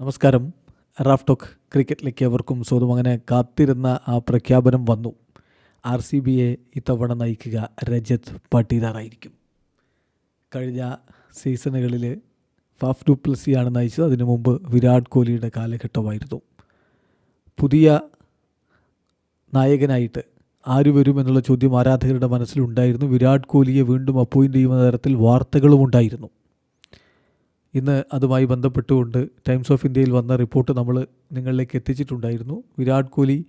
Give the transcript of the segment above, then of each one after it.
നമസ്കാരം. Raf talk ക്രിക്കറ്റിലേക്ക് അവർക്കും സ്വന്തം അങ്ങനെ കാത്തിരുന്ന ആ പ്രഖ്യാപനം വന്നു. ആർ സി ബിയെ ഇത്തവണ നയിക്കുക രജത് പട്ടീദാറായിരിക്കും. കഴിഞ്ഞ സീസണുകളിൽ ഫാഫ് ഡുപ്ലസിയാണ് നയിച്ചത്. അതിനു മുമ്പ് വിരാട് കോഹ്ലിയുടെ കാലഘട്ടമായിരുന്നു. പുതിയ നായകനായിട്ട് ആര് വരുമെന്നുള്ള ചോദ്യം ആരാധകരുടെ മനസ്സിലുണ്ടായിരുന്നു. വിരാട് കോഹ്ലിയെ വീണ്ടും അപ്പോയിന്റ് ചെയ്യുന്ന തരത്തിൽ വാർത്തകളും ഉണ്ടായിരുന്നു ഇന്ന് അതുമായി ബന്ധപ്പെട്ടുകൊണ്ട് ടൈംസ് ഓഫ് ഇന്ത്യയിൽ വന്ന റിപ്പോർട്ട് നമ്മൾ നിങ്ങളിലേക്ക് എത്തിച്ചിട്ടുണ്ടായിരുന്നു. വിരാട് കോഹ്ലി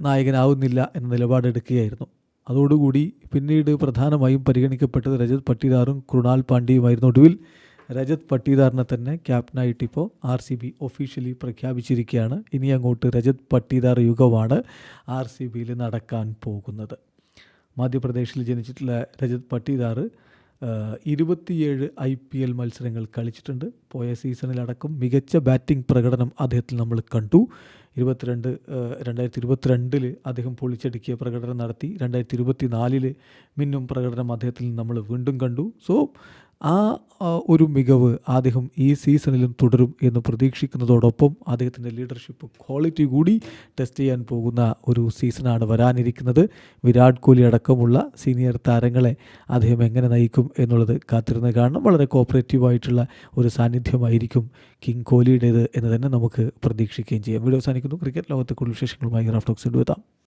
നായകനാവുന്നില്ല എന്ന നിലപാടെടുക്കുകയായിരുന്നു അതോടുകൂടി പിന്നീട് പ്രധാനമായും പരിഗണിക്കപ്പെട്ടത് രജത് പട്ടിദാറും കൃണാൽ പാണ്ഡ്യയുമായിരുന്നു. ഒടുവിൽ രജത് പട്ടീദാറിനെ തന്നെ ക്യാപ്റ്റനായിട്ട് ഇപ്പോൾ ആർ സി ബി ഒഫീഷ്യലി പ്രഖ്യാപിച്ചിരിക്കുകയാണ്. ഇനി അങ്ങോട്ട് രജത് പട്ടീദാർ യുഗമാണ് ആർ സി ബിയിൽ നടക്കാൻ പോകുന്നത്. മധ്യപ്രദേശിൽ ജനിച്ചിട്ടുള്ള രജത് പട്ടീദാർ ഇരുപത്തിയേഴ് ഐ പി എൽ മത്സരങ്ങൾ കളിച്ചിട്ടുണ്ട്. പോയ സീസണിലടക്കം മികച്ച ബാറ്റിംഗ് പ്രകടനം അദ്ദേഹത്തിൽ നമ്മൾ കണ്ടു. ഇരുപത്തിരണ്ട് രണ്ടായിരത്തി ഇരുപത്തിരണ്ടിൽ അദ്ദേഹം പൊളിച്ചടുക്കിയ പ്രകടനം നടത്തി. രണ്ടായിരത്തി ഇരുപത്തി നാലിൽ മിന്നും പ്രകടനം അദ്ദേഹത്തിൽ നമ്മൾ വീണ്ടും കണ്ടു. സോ ആ ഒരു മികവ് അദ്ദേഹം ഈ സീസണിലും തുടരും എന്ന് പ്രതീക്ഷിക്കുന്നതോടൊപ്പം അദ്ദേഹത്തിന്റെ ലീഡർഷിപ്പ് ക്വാളിറ്റി കൂടി ടെസ്റ്റ് ചെയ്യാൻ പോകുന്ന ഒരു സീസണാണ് വരാനിരിക്കുന്നത്. വിരാട് കോഹ്ലി അടക്കമുള്ള സീനിയർ താരങ്ങളെ അദ്ദേഹം എങ്ങനെ നയിക്കും എന്നുള്ളത് കാത്തിരുന്ന് കാണണം. വളരെ കോപ്പറേറ്റീവായിട്ടുള്ള ഒരു സാന്നിധ്യമായിരിക്കും കിങ് കോഹ്ലിയുടേത് എന്ന് തന്നെ നമുക്ക് പ്രതീക്ഷിക്കുകയും ചെയ്യാം. വീഡിയോ അവസാനിക്കുന്നു. ക്രിക്കറ്റ് ലോകത്തെ കൂടുതൽ വിശേഷങ്ങളുമായി റാഫ്റ്റോക്സ് എത്താം.